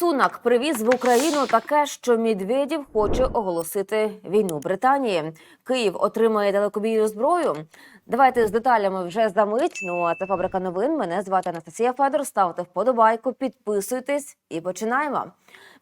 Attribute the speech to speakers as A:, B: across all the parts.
A: Сунак привіз в Україну таке, що Медведєв хоче оголосити війну Британії. Київ отримає далекобійну зброю. Давайте з деталями вже за мить. Ну а це фабрика новин. Мене звати Анастасія Федор. Ставте вподобайку, підписуйтесь і починаємо.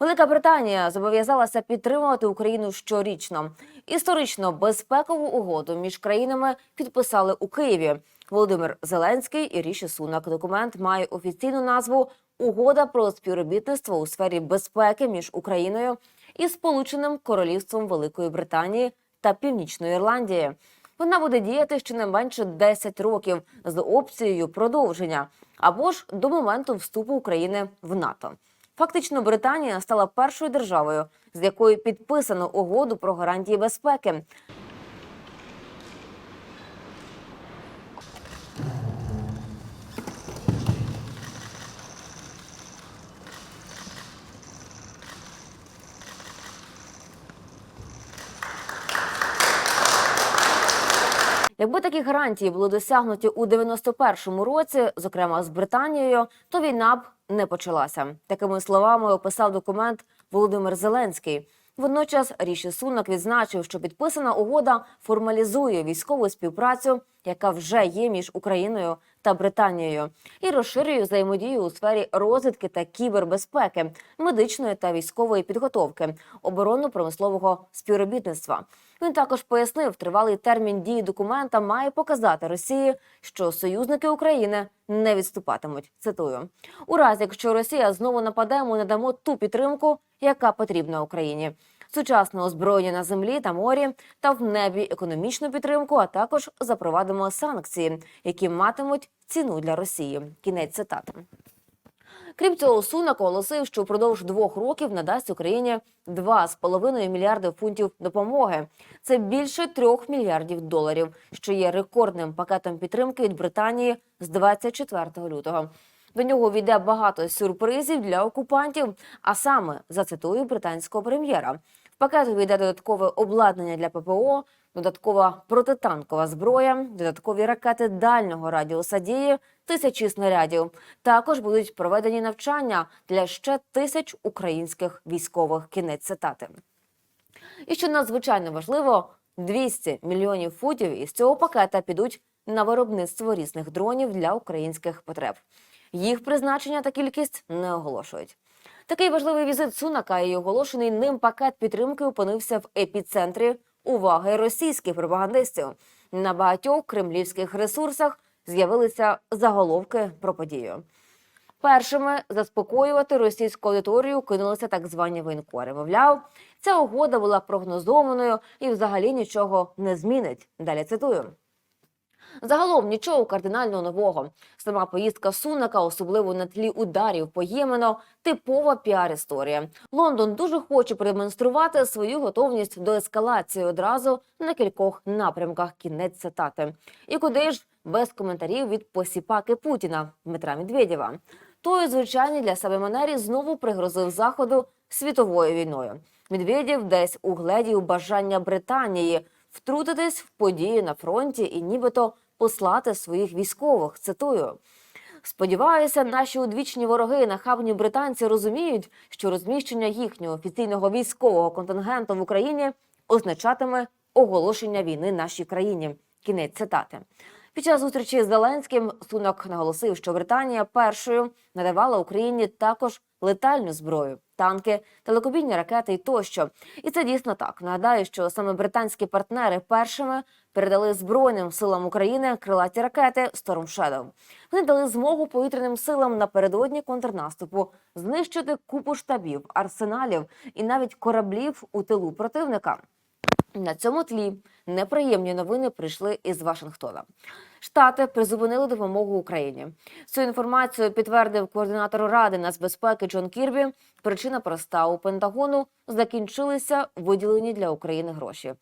A: Велика Британія зобов'язалася підтримувати Україну щорічно. Історично безпекову угоду між країнами підписали у Києві. Володимир Зеленський і Ріші Сунак. Документ має офіційну назву Угода про співробітництво у сфері безпеки між Україною і Сполученим Королівством Великої Британії та Північної Ірландії. Вона буде діяти щонайменше 10 років з опцією продовження або ж до моменту вступу України в НАТО. Фактично, Британія стала першою державою, з якою підписано угоду про гарантії безпеки. Якби такі гарантії були досягнуті у 91-му році, зокрема з Британією, то війна б не почалася. Такими словами описав документ Володимир Зеленський. Водночас Ріші Сунак відзначив, що підписана угода формалізує військову співпрацю, яка вже є між Україною та Британією, і розширює взаємодію у сфері розвідки та кібербезпеки, медичної та військової підготовки, оборонно-промислового співробітництва. Він також пояснив, тривалий термін дії документа має показати Росії, що союзники України не відступатимуть. Цитую у разі, якщо Росія знову нападе, ми надамо ту підтримку, яка потрібна Україні. Сучасне озброєння на землі та морі та в небі економічну підтримку, а також запровадимо санкції, які матимуть ціну для Росії. Кінець цитати. Крім цього, Сунак оголосив, що впродовж двох років надасть Україні 2,5 мільярди фунтів допомоги. Це більше трьох мільярдів доларів, що є рекордним пакетом підтримки від Британії з 24 лютого. До нього війде багато сюрпризів для окупантів. А саме зацитую британського прем'єра. В пакет увійде додаткове обладнання для ППО, додаткова протитанкова зброя, додаткові ракети дальнього радіуса дії, тисячі снарядів. Також будуть проведені навчання для ще тисяч українських військових. Кінець цитати. І що надзвичайно важливо, 200 мільйонів футів із цього пакета підуть на виробництво різних дронів для українських потреб. Їх призначення та кількість не оголошують. Такий важливий візит Сунака і оголошений ним пакет підтримки опинився в епіцентрі уваги російських пропагандистів. На багатьох кремлівських ресурсах з'явилися заголовки про подію. Першими заспокоювати російську аудиторію кинулися так звані воєнкори. Мовляв, ця угода була прогнозованою і взагалі нічого не змінить. Далі цитую. Загалом нічого кардинально нового. Сама поїздка Сунака, особливо на тлі ударів по Ємену, типова піар-історія. Лондон дуже хоче продемонструвати свою готовність до ескалації одразу на кількох напрямках. Кінець цитати. І куди ж без коментарів від посіпаки Путіна Дмитра Медведєва. Той, у звичайній для себе манері знову пригрозив заходу світовою війною. Медведєв десь угледів бажання Британії втрутитись в події на фронті і нібито послати своїх військових. Цитую. Сподіваюся, наші одвічні вороги, нахабні британці, розуміють, що розміщення їхнього офіційного військового контингенту в Україні означатиме оголошення війни нашій країні. Кінець цитати. Під час зустрічі з Зеленським Сунок наголосив, що Британія першою надавала Україні також летальну зброю, танки, телекобійні ракети і тощо. І це дійсно так. Нагадаю, що саме британські партнери першими передали Збройним силам України крилаті ракети Storm Shadow. Вони дали змогу повітряним силам напередодні контрнаступу знищити купу штабів, арсеналів і навіть кораблів у тилу противника. На цьому тлі неприємні новини прийшли із Вашингтона. Штати призупинили допомогу Україні. Цю інформацію підтвердив координатор ради нацбезпеки Джон Кірбі. Причина проста у Пентагону закінчилися виділені для України гроші.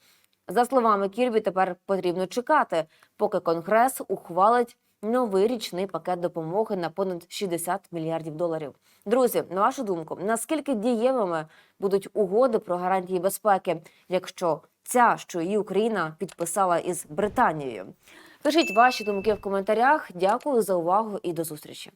A: За словами Кірбі, тепер потрібно чекати, поки Конгрес ухвалить новий річний пакет допомоги на понад 60 мільярдів доларів. Друзі, на вашу думку, наскільки дієвими будуть угоди про гарантії безпеки, якщо ця, що її Україна підписала із Британією? Пишіть ваші думки в коментарях. Дякую за увагу і до зустрічі.